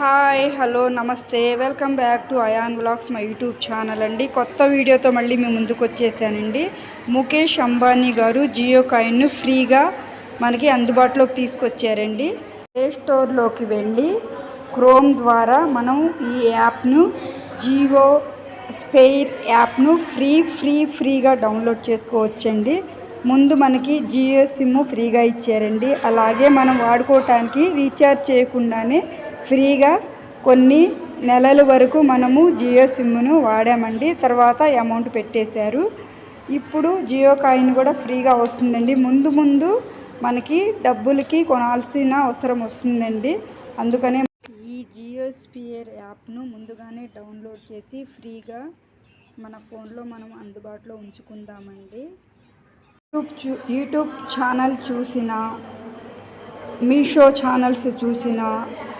Hi hello namaste. Welcome back to Ayan blogs my YouTube channel అండి. కొత్త వీడియోతో మళ్ళీ మేము ముందుకు వచ్చేసానండి. ముఖేష్ అంబానీ గారు జియో కాయిన్ను ఫ్రీగా మనకి అందుబాటులోకి తీసుకొచ్చారండి. ప్లే స్టోర్లోకి వెళ్ళి క్రోమ్ ద్వారా మనం ఈ యాప్ను జియో స్పెయిర్ యాప్ను ఫ్రీ ఫ్రీ ఫ్రీగా డౌన్లోడ్ చేసుకోవచ్చండి. ముందు మనకి జియో సిమ్ ఫ్రీగా ఇచ్చారండి. అలాగే మనం వాడుకోవటానికి రీఛార్జ్ చేయకుండానే ఫ్రీగా కొన్ని నెలల వరకు మనము జియో సిమ్ను వాడామండి. తర్వాత అమౌంట్ పెట్టేశారు. ఇప్పుడు జియో కాయిన్ కూడా ఫ్రీగా వస్తుందండి. ముందు ముందు మనకి డబ్బులకి కొనాల్సిన అవసరం వస్తుందండి. అందుకనే ఈ జియో స్పియర్ యాప్ను ముందుగానే డౌన్లోడ్ చేసి ఫ్రీగా మన ఫోన్లో మనం అందుబాటులో ఉంచుకుందామండి. యూట్యూబ్ చూ యూట్యూబ్ ఛానల్ చూసిన మీషో ఛానల్స్ చూసిన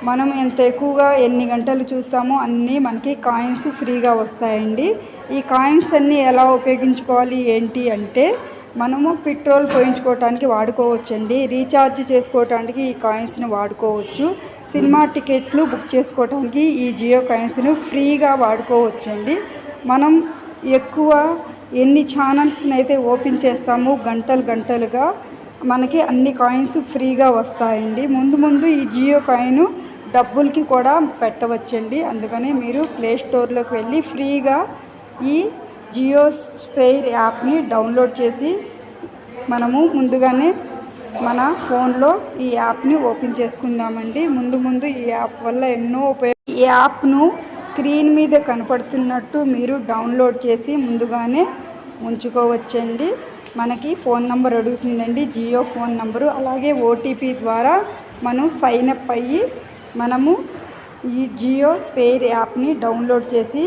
మనం ఎంత ఎక్కువగా ఎన్ని గంటలు చూస్తామో అన్నీ మనకి కాయిన్స్ ఫ్రీగా వస్తాయండి. ఈ కాయిన్స్ అన్నీ ఎలా ఉపయోగించుకోవాలి ఏంటి అంటే మనము పెట్రోల్ పోయించుకోవటానికి వాడుకోవచ్చండి. రీఛార్జ్ చేసుకోవటానికి ఈ కాయిన్స్ని వాడుకోవచ్చు. సినిమా టికెట్లు బుక్ చేసుకోవటానికి ఈ జియో కాయిన్స్ను ఫ్రీగా వాడుకోవచ్చండి. మనం ఎక్కువ ఎన్ని ఛానల్స్ని అయితే ఓపెన్ చేస్తామో గంటలు గంటలుగా మనకి అన్ని కాయిన్స్ ఫ్రీగా వస్తాయండి. ముందు ముందు ఈ జియో కాయిన్ డబ్బులకి కూడా పెట్టవచ్చండి. అందుకని మీరు ప్లే స్టోర్లోకి వెళ్ళి ఫ్రీగా ఈ జియో స్పెయిర్ యాప్ని డౌన్లోడ్ చేసి మనము ముందుగానే మన ఫోన్లో ఈ యాప్ని ఓపెన్ చేసుకుందామండి. ముందు ముందు ఈ యాప్ వల్ల ఎన్నో ఉపయోగ ఈ యాప్ను స్క్రీన్ మీద కనపడుతున్నట్టు మీరు డౌన్లోడ్ చేసి ముందుగానే ఉంచుకోవచ్చండి. మనకి phone number అడుగుతుందండి. Jio phone number. అలాగే ఓటీపీ ద్వారా మనం సైన్ అప్ అయ్యి మనము ఈ జియో స్పేర్ యాప్ని డౌన్లోడ్ చేసి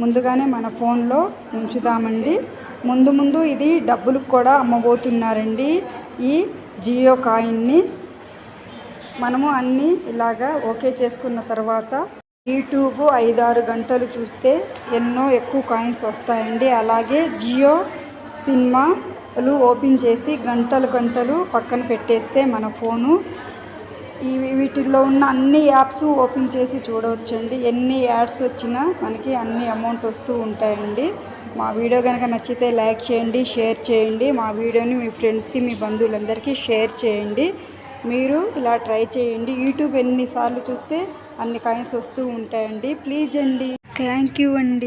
ముందుగానే మన ఫోన్లో ఉంచుదామండి. ముందు ముందు ఇది డబ్బులు కూడా అమ్మబోతున్నారండి. ఈ జియో కాయిన్ని మనము అన్నీ ఇలాగా ఓకే చేసుకున్న తర్వాత యూట్యూబ్ ఐదారు గంటలు చూస్తే ఎన్నో ఎక్కువ కాయిన్స్ వస్తాయండి. అలాగే జియో సినిమాలు ఓపెన్ చేసి గంటలు గంటలు పక్కన పెట్టేస్తే మన ఫోను. ఈ వీటిల్లో ఉన్న అన్ని యాప్స్ ఓపెన్ చేసి చూడవచ్చండి. ఎన్ని యాడ్స్ వచ్చినా మనకి అన్ని అమౌంట్ వస్తూ ఉంటాయండి. మా వీడియో కనుక నచ్చితే లైక్ చేయండి షేర్ చేయండి. మా వీడియోని మీ ఫ్రెండ్స్కి మీ బంధువులందరికీ షేర్ చేయండి. మీరు ఇలా ట్రై చేయండి. యూట్యూబ్ ఎన్నిసార్లు చూస్తే అన్ని కాయిన్స్ వస్తూ ఉంటాయండి. ప్లీజ్ అండి. థ్యాంక్ యూ అండి.